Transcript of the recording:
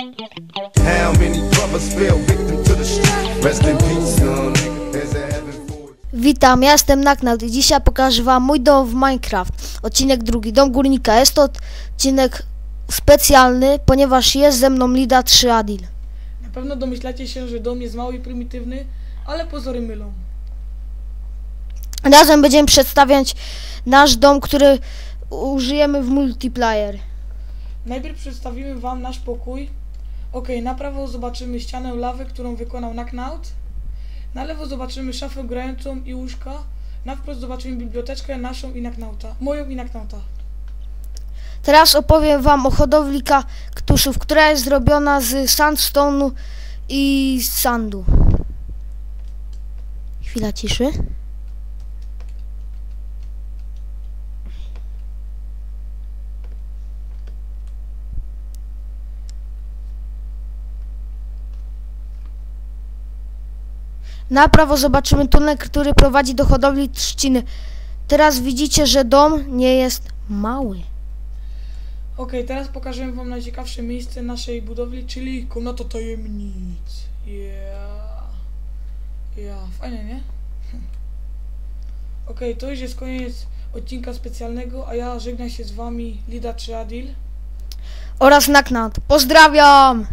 How many brothers fell victim to the street? Rest in peace, young nigga. Heaven. Witam, ja jestem Naknad i dzisiaj pokażę wam mój dom w Minecraft. Odcinek drugi, dom górnika. Jest to odcinek specjalny, ponieważ jest ze mną Lida 3 Adil. Na pewno domyślacie się, że dom jest mały i prymitywny, ale pozory mylą. Razem będziemy przedstawiać nasz dom, który użyjemy w multiplayer. Najpierw przedstawimy Wam nasz pokój. Ok, na prawo zobaczymy ścianę lawy, którą wykonał Knockout. Na lewo zobaczymy szafę grającą i łóżka. Na wprost zobaczymy biblioteczkę naszą i Knockouta. Moją i Knockouta. Teraz opowiem wam o hodowli kaktusów, która jest zrobiona z sandstone'u i sandu. Chwila ciszy. Na prawo zobaczymy tunel, który prowadzi do hodowli trzciny. Teraz widzicie, że dom nie jest mały. Ok, teraz pokażę Wam najciekawsze miejsce naszej budowli, czyli komnata tajemnic. Yeah. Yeah, fajnie, nie? Ok, to już jest koniec odcinka specjalnego, a ja żegnam się z Wami, Lida czy Adil. oraz Naknat. Pozdrawiam!